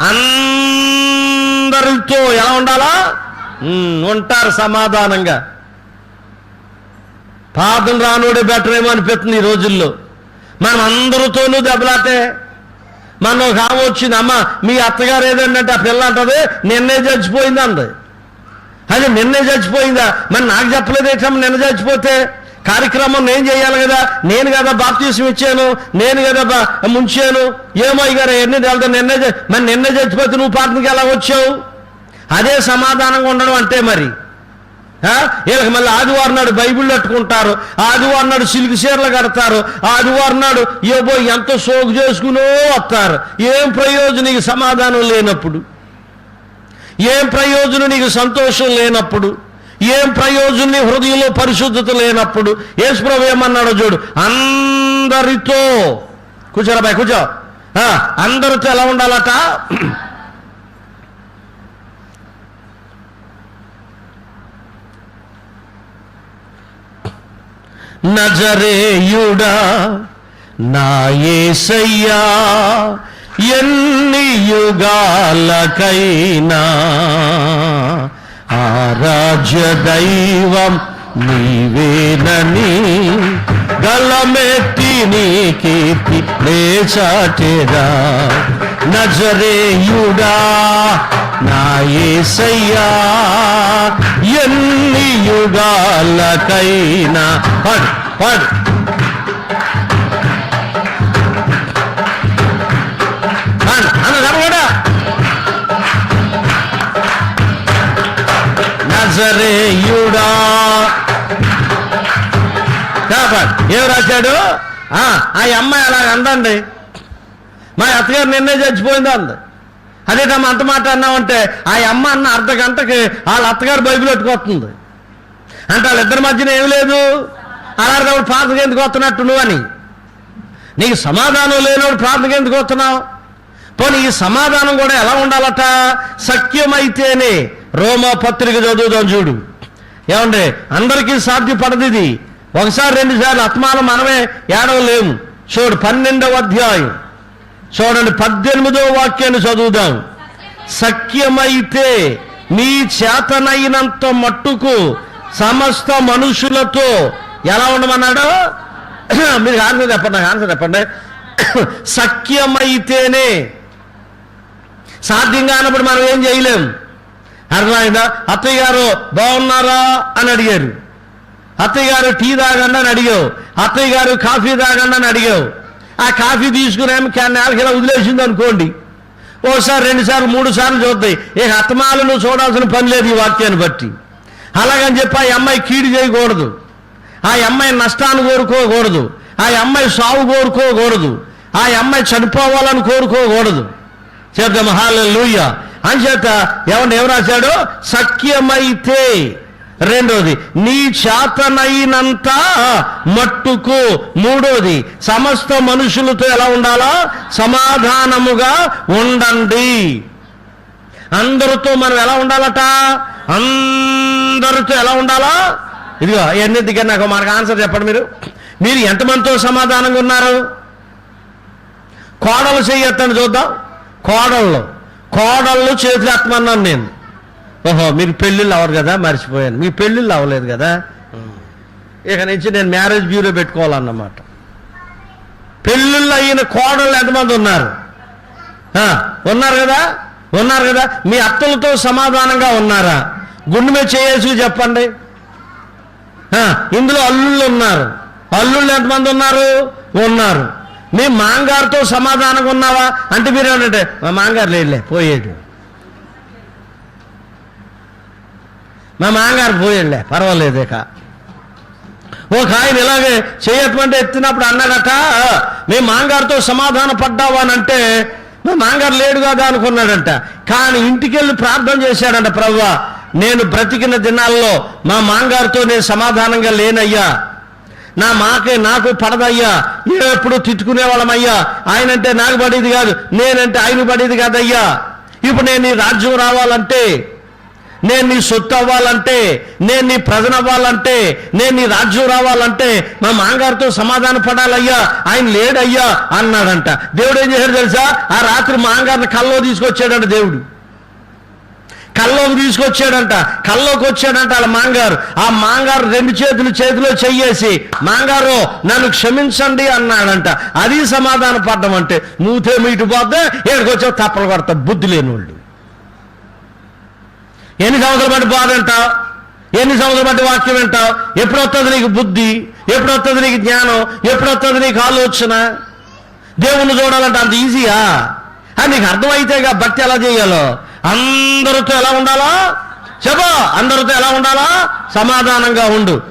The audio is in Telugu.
అందరితో ఎలా ఉండాలా? ఉంటారు సమాధానంగా. పాపం రానుడే బెటర్ ఏమో అనిపిస్తుంది ఈ రోజుల్లో. మనం అందరితోనూ దెబ్బలాటే మన ఒక ఆమె వచ్చింది అమ్మ మీ అత్తగారు ఏదంటే ఆ పిల్ల అంటది నిన్నే చచ్చిపోయింది అంది. అది నిన్నే చచ్చిపోయిందా? మరి నాకు చెప్పలేదు ఏంటమ్మా నిన్న చచ్చిపోతే కార్యక్రమం నేను చేయాలి కదా? నేను కదా బాప్తీసం ఇచ్చాను నేను కదా బా- ముంచాను. ఏమో గారు ఎన్ని వెళ్తా నిన్న మరి నిన్న చచ్చిపోతే నువ్వు పార్టీకి ఎలా వచ్చావు? అదే సమాధానంగా ఉండడం అంటే మరి. వీళ్ళకి మళ్ళీ ఆదివారం నాడు బైబిల్ కట్టుకుంటారు ఆదివారం నాడు సిల్క్ చీరలు కడతారు ఆదివారం నాడు ఏబో ఎంత సోకు చేసుకునో వస్తారు. ఏం ప్రయోజనం నీకు సమాధానం లేనప్పుడు? ఏం ప్రయోజనం నీకు సంతోషం లేనప్పుడు? ఏం ప్రయోజనం నీ హృదయంలో పరిశుద్ధత లేనప్పుడు? యేసుప్రభు ఏమన్నాడో చూడు. అందరితో కూర్చోరా బాయ్ కూర్చో. అందరితో ఎలా ఉండాలట? నజరేయుడా నా ఏసయ్యా ఎన్ని యుగాలకైనా ఆరాధ్య దైవం నీవేనని గలమెట్టి నీ కీర్తి లేచాటెదా నజరేయుడా నాయసయ్యా ఎన్ని యుగాలకైనా పడ్ పడ్ నజరేయుడా. ఏం రాశాడు? ఆ ఆ అమ్మాయి అలా అందండి. మా అత్తగారు నిన్నే చచ్చిపోయింది అంది. తమ అంత మాట అన్నామంటే ఆ అమ్మ అన్న అర్ధ గంటకి వాళ్ళ అత్తగారు బైబిల్ పెట్టుకొస్తుంది. అంటే వాళ్ళిద్దరి మధ్యన ఏం లేదు? అలాంటి ప్రార్థన ఎందుకు వస్తున్నట్టు నువ్వు అని. నీకు సమాధానం లేనోడు ప్రార్థన ఎందుకు వస్తున్నావు? పోనీ ఈ సమాధానం కూడా ఎలా ఉండాలట? సఖ్యమైతేనే రోమా పత్రిక చదువుదాం చూడు. ఏమంటే అందరికీ సాధ్యపడదు ఇది. ఒకసారి రెండు సార్లు ఆత్మానం మనమే ఏడవలేము. చూడు పన్నెండవ అధ్యాయం. చూడండి పద్దెనిమిదవ వాక్యాన్ని చదువుదాం. సఖ్యమైతే మీ చేతనైనంత మట్టుకు సమస్త మనుషులతో ఎలా ఉండమన్నాడు? మీరు ఆన్సర్ చెప్పండి నాకు ఆన్సర్ చెప్పండి. సఖ్యమైతేనే సాధ్యం కానప్పుడు మనం ఏం చేయలేం? అర్థమైందా? అత్తయ్య గారు బాగున్నారా? అని అడిగారు. అత్తయ్య గారు టీ తాగండి అని అడిగావు. అత్తయ్య గారు కాఫీ తాగండి అని అడిగావు. ఆ కాఫీ తీసుకునేమో నేలకి ఇలా వదిలేసింది అనుకోండి. ఓసారి రెండుసార్లు మూడు సార్లు చూద్దాయి. ఏ అత్తమాలు నువ్వు చూడాల్సిన పని లేదు ఈ వాక్యాన్ని బట్టి. అలాగని చెప్పి ఆ అమ్మాయి కీడు చేయకూడదు. ఆ అమ్మాయి నష్టాన్ని కోరుకోకూడదు. ఆ అమ్మాయి సాగు కోరుకోకూడదు. ఆ అమ్మాయి చనిపోవాలని కోరుకోకూడదు. చెప్తాం హాలూయ అని చేత ఏమన్నా ఏం రాశాడు? సఖ్యమైతే. రెండోది నీ చేతనైనంత మట్టుకు. మూడోది సమస్త మనుషులతో ఎలా ఉండాలా? సమాధానముగా ఉండండి. అందరితో మనం ఎలా ఉండాలట? అందరితో ఎలా ఉండాలా? ఇదిగో ఎన్నింటికి నాకు మనకు ఆన్సర్ చెప్పండి మీరు. మీరు ఎంతమందితో సమాధానంగా ఉన్నారు? కోడలు చెయ్యొద్దని చూద్దాం. కోడళ్ళు. కోడళ్ళు చేతులు ఎత్తమన్నాను నేను. ఓహో మీరు పెళ్ళిళ్ళు అవ్వరు కదా మర్చిపోయాను. మీ పెళ్ళిళ్ళు అవ్వలేదు కదా? ఇక నుంచి నేను మ్యారేజ్ బ్యూరో పెట్టుకోవాలన్నమాట. పెళ్ళిళ్ళు అయిన కోడళ్ళు ఎంతమంది ఉన్నారు? ఉన్నారు కదా? ఉన్నారు కదా? మీ అత్తలతో సమాధానంగా ఉన్నారా? గుండె మీద చేయేసి చెప్పండి. ఇందులో అల్లుళ్ళు ఉన్నారు. అల్లుళ్ళు ఎంతమంది ఉన్నారు? ఉన్నారు. మీ మాంగారుతో సమాధానంగా ఉన్నావా? అంటే మీరు ఏమంటే మా మాంగారు లేడులే పోయేడు. మా మాంగారు పోయాడులే పర్వాలేదు ఇక. ఒక ఆయన ఇలాగే చేయటువంటి ఎత్తినప్పుడు అన్నాడట మీ మాంగారుతో సమాధాన పడ్డావా? అని అంటే మా మాంగారు లేడు కదా అనుకున్నాడంట. కానీ ఇంటికి వెళ్ళి ప్రార్థన చేశాడంట ప్రవ్వా నేను బ్రతికిన దినాల్లో మా మాంగారుతో నేను సమాధానంగా లేనయ్యా. నా మాకే నాకు పడదయ్యా. ఎప్పుడు తిట్టుకునే ఆయన అంటే నాకు పడేది కాదు నేనంటే ఆయన పడేది కాదయ్యా. ఇప్పుడు నేను నీ రాజ్యం రావాలంటే నేను నీ సొత్తు అవ్వాలంటే నేను నీ ప్రజన అవ్వాలంటే నేను నీ రాజ్యం రావాలంటే మా మాంగారితో సమాధాన పడాలయ్యా. ఆయన లేడయ్యా అన్నాడంట. దేవుడు ఏం చేశాడు తెలుసా? ఆ రాత్రి మాంగారిని కల్లో తీసుకొచ్చాడంట దేవుడు. కల్లోకి తీసుకొచ్చాడంట. కల్లోకి వచ్చాడంట వాళ్ళ మాంగారు ఆ మాంగారు రెండు చేతులు చేతిలో చెయ్యేసి మాంగారు నన్ను క్షమించండి అన్నాడంట. అది సమాధాన పడ్డం అంటే మూతే మీటు పోతే ఇక్కడికి వచ్చావు తప్పలు కొడతా బుద్ధి లేని వాళ్ళు ఎన్ని సంవత్సరాలు బట్టి బాధ ఎన్ని సంవత్సరాలు బట్టి వాక్యం వింటావు? ఎప్పుడు వస్తుంది నీకు బుద్ధి? ఎప్పుడు వస్తుంది నీకు జ్ఞానం? ఎప్పుడు వస్తుంది నీకు ఆలోచన? దేవుణ్ణి చూడాలంటే అంత ఈజీయా? అని నీకు అర్థమైతేగా భక్తి ఎలా చేయాలో? అందరితో ఎలా ఉండాలా? చెప్ప అందరితో ఎలా ఉండాలా? సమాధానంగా ఉండు.